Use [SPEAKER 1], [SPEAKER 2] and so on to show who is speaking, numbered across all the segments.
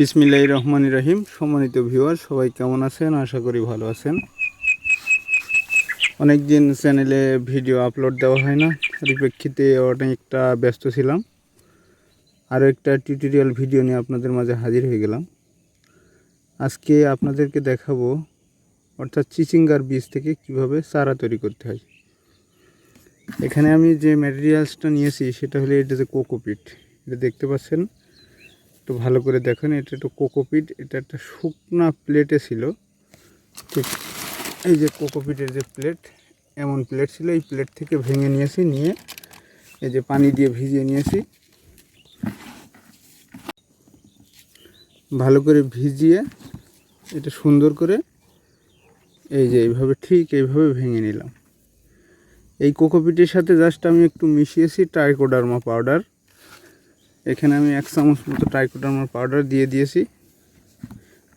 [SPEAKER 1] বিসমিল্লাহ রহমান রহিম। সম্মানিত ভিউয়ার সবাই কেমন আছেন? আশা করি ভালো আছেন। অনেক দিন চ্যানেলে ভিডিও আপলোড দেওয়া হয় না। পরিপ্রেক্ষিতে অনেকটা ব্যস্ত ছিলাম। আরও একটা টিউটোরিয়াল ভিডিও নিয়ে আপনাদের মাঝে হাজির হয়ে গেলাম। আজকে আপনাদেরকে দেখাবো, অর্থাৎ চিচিঙ্গার বীজ থেকে কীভাবে চারা তৈরি করতে হয়। এখানে আমি যে ম্যাটেরিয়ালসটা নিয়েছি, সেটা হলো এটা যে কোকোপিট। এটা দেখতে পাচ্ছেন? একটু ভালো করে দেখেন, এটা একটু কোকোপিট এটা একটা শুকনা প্লেটে ছিল। ঠিক, এই যে কোকোপিটের যে প্লেট এমন প্লেট ছিল, এই প্লেট থেকে ভেঙে নিয়েছি, নিয়ে এই যে পানি দিয়ে ভিজিয়ে নিয়েছি। ভালো করে ভিজিয়ে এটা সুন্দর করে এই যে এইভাবে ঠিক এইভাবে ভেঙে নিলাম। এই কোকোপিটের সাথে জাস্ট আমি একটু মিশিয়েছি ট্রাইকোডার্মা পাউডার এখানে আমি এক চামচ মতো ট্রাইকোডার্মার পাউডার দিয়ে দিয়েছি।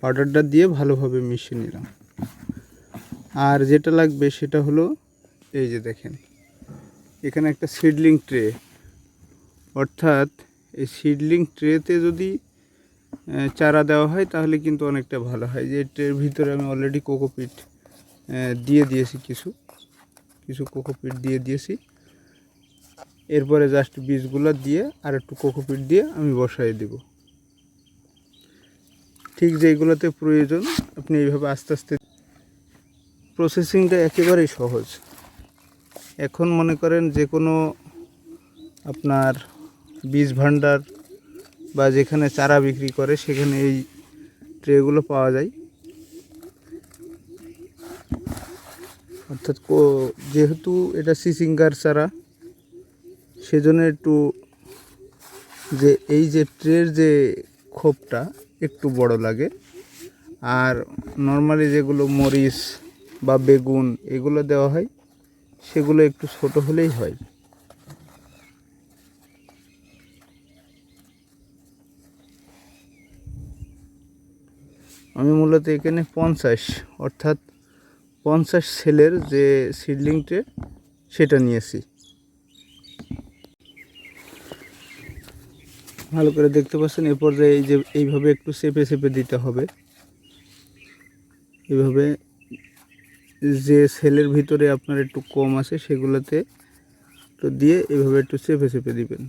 [SPEAKER 1] পাউডারটা দিয়ে ভালোভাবে মিশিয়ে নিলাম। আর যেটা লাগবে সেটা হলো, এই যে দেখেন, এখানে একটা সিডলিং ট্রে অর্থাৎ এই সিডলিং ট্রেতে যদি চারা দেওয়া হয়, তাহলে কিন্তু অনেকটা ভালো হয়। যে ট্রের ভিতরে আমি অলরেডি কোকোপিট দিয়ে দিয়েছি কিছু কিছু কোকোপিট দিয়ে দিয়েছি। এরপরে জাস্ট বীজগুলো দিয়ে আর একটু কোকোপিট দিয়ে আমি বসাই দেব। ঠিক যেইগুলোতে প্রয়োজন, আপনি এইভাবে আস্তে আস্তে প্রসেসিংটা একেবারেই সহজ। এখন মনে করেন যে কোনো আপনার বীজ ভাণ্ডার বা যেখানে চারা বিক্রি করে, সেখানে এই ট্রেগুলো পাওয়া যায়। অর্থাৎ যেহেতু এটা সিসিঙ্গার চারা সেজন্য একটু যে এই যে ট্রের যে খোপটা একটু বড় লাগে, আর নর্মালি যেগুলো মরিচ বা বেগুন এগুলো দেওয়া হয়, সেগুলো একটু ছোট হলেই হয়। আমি মূলত এখানে পঞ্চাশ, অর্থাৎ পঞ্চাশ সেলের যে সিডলিং ট্রে, সেটা নিয়েছি। ভালো করে দেখতে পাচ্ছেন, এ পর্যায়ে এই যে এইভাবে একটু চেপে চেপে দিতে হবে। এইভাবে যে সেলের ভিতরে আপনার একটু কম আছে সেগুলোতে তো দিয়ে এভাবে একটু চেপে চেপে দিবেন।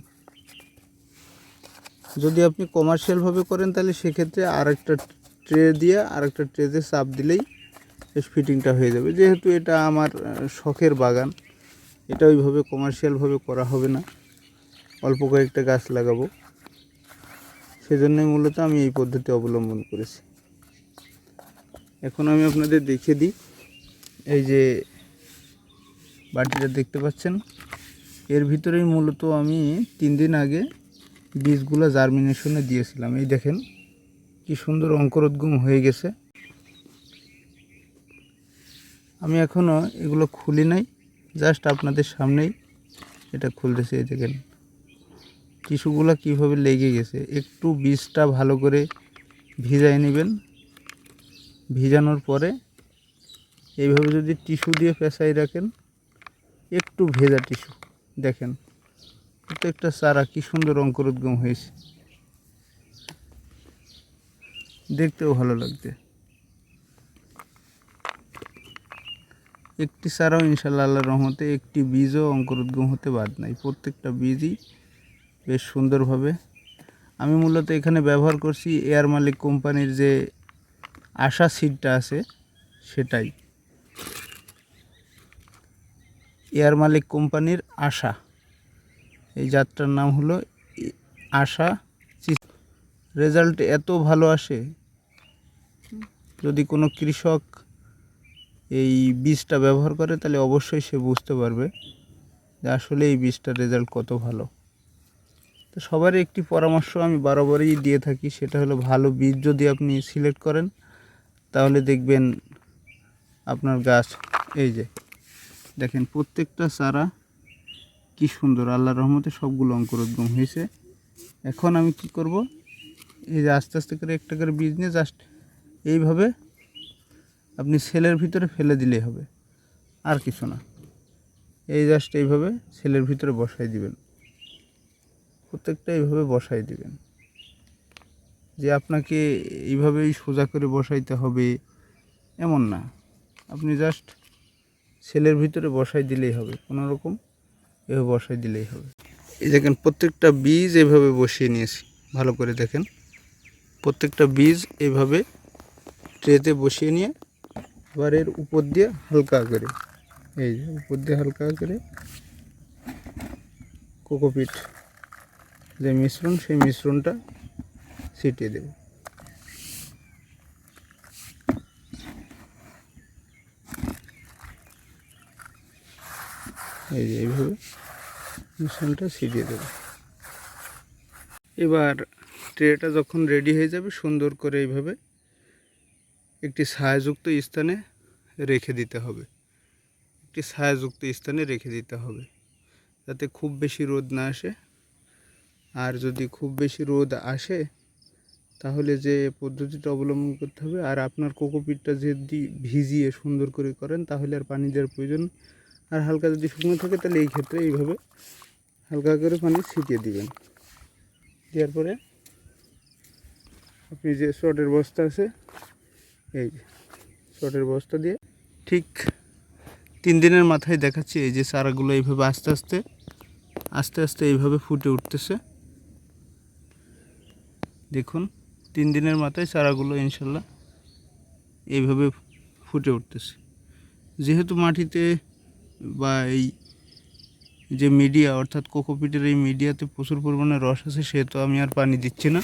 [SPEAKER 1] যদি আপনি কমার্শিয়ালভাবে করেন তাহলে সেক্ষেত্রে আর একটা ট্রে দিয়ে আর একটা ট্রেতে চাপ দিলেই ফিটিংটা হয়ে যাবে। যেহেতু এটা আমার শখের বাগান, এটা ওইভাবে কমার্শিয়ালভাবে করা হবে না। অল্প কয়েকটা গাছ লাগাবো। সেজন্যই মূলত আমি এই পদ্ধতি অবলম্বন করেছি। এখন আমি আপনাদের দেখিয়ে দিই। এই যে বাটিটা দেখতে পাচ্ছেন, এর ভিতরেই মূলত আমি তিন দিন আগে বীজগুলো জার্মিনেশনে দিয়েছিলাম। এই দেখেন, কি সুন্দর অঙ্কুরোদ্গম হয়ে গেছে। আমি এখনও এগুলো খুলি নাই, জাস্ট আপনাদের সামনেই এটা খুলতেছি, এই দেখেন। টিস্যুগুলো কীভাবে লেগে গেছে, একটু বীজটা ভালো করে ভিজাই নেবেন। ভিজানোর পরে এইভাবে যদি টিস্যু দিয়ে পেঁচাই রাখেন, একটু ভেজা টিস্যু দেখেন প্রত্যেকটা চারা কি সুন্দর অঙ্কুরোদ্গম হয়েছে। দেখতেও ভালো লাগছে। একটি চারাও ইনশাল্লাহ আল্লাহর রহমতে, একটি বীজও অঙ্কুরোদ্গম হতে বাদ নাই। প্রত্যেকটা বীজই বেশ সুন্দরভাবে। আমি মূলত এখানে ব্যবহার করছি এয়ার মালিক কোম্পানির যে আশা সিটটা আছে সেটাই। এয়ার মালিক কোম্পানির আশা। এই যাত্রার নাম হলো আশা রেজাল্ট এত ভালো আসে, যদি কোনো কৃষক এই বীজটা ব্যবহার করে তাহলে অবশ্যই সে বুঝতে পারবে যে আসলে এই বীজটার রেজাল্ট কত ভালো। তো সবারই একটি পরামর্শ আমি বারবারই দিয়ে থাকি, সেটা হলো ভালো বীজ যদি আপনি সিলেক্ট করেন, তাহলে দেখবেন আপনার গাছ, এই যে, দেখেন প্রত্যেকটা চারা কি সুন্দর, আল্লাহর রহমতে সবগুলো অঙ্কুরোদ্গম হয়েছে। এখন আমি কি করব, এই যে আস্তে আস্তে করে একটা করে বীজ নিয়ে জাস্ট এইভাবে আপনি সেলের ভিতরে ফেলে দিলেই হবে, আর কিছু না। এই জাস্ট এইভাবে সেলের ভিতরে বসাই দিবেন। প্রত্যেকটা এইভাবে বসাই দেবেন। যে আপনাকে এইভাবেই সোজা করে বসাইতে হবে, এমন না। আপনি জাস্ট সেলের ভিতরে বসাই দিলেই হবে, কোনো রকম এভাবে বসাই দিলেই হবে। এই দেখেন, প্রত্যেকটা বীজ এভাবে বসিয়ে নিয়েছি, ভালো করে দেখেন। প্রত্যেকটা বীজ এভাবে ট্রেতে বসিয়ে নিয়ে এবার এর উপর দিয়ে হালকা করে, এই উপর দিয়ে হালকা করে কোকোপিট যে মিশ্রণ, সেই মিশ্রণটা ছিটিয়ে দেব। এই যে এইভাবে মিশ্রণটা ছিটিয়ে দেব। এবার ট্রেটা যখন রেডি হয়ে যাবে, সুন্দর করে এইভাবে একটি ছায়াযুক্ত স্থানে রেখে দিতে হবে। একটি ছায়াযুক্ত স্থানে রেখে দিতে হবে, যাতে খুব বেশি রোদ না আসে। আর যদি খুব বেশি রোদ আসে, তাহলে যে পদ্ধতিটা অবলম্বন করতে হবে, আর আপনার কোকোপিটটা যদি ভিজিয়ে সুন্দর করে করেন, তাহলে আর পানি দেওয়ার প্রয়োজন আর হালকা যদি শুকনো থাকে, তাহলে এই ক্ষেত্রে এইভাবে হালকা করে পানি ছিটিয়ে দিবেন। দেওয়ার পরে আপনি যে শর্টের বস্তা আছে, এই যে শর্টের বস্তা দিয়ে ঠিক তিন দিনের মাথায় দেখাচ্ছি, এই যে চারাগুলো এইভাবে আস্তে আস্তে আস্তে আস্তে এইভাবে ফুটে উঠতেছে। দেখুন, তিন দিনের মাথায় চারাগুলো ইনশাল্লাহ এইভাবে ফুটে উঠতেছে। যেহেতু মাটিতে বা এই যে মিডিয়া অর্থাৎ কোকোপিটের এই মিডিয়াতে প্রচুর পরিমাণে রস আছে, সেহেতু আমি আর পানি দিচ্ছি না।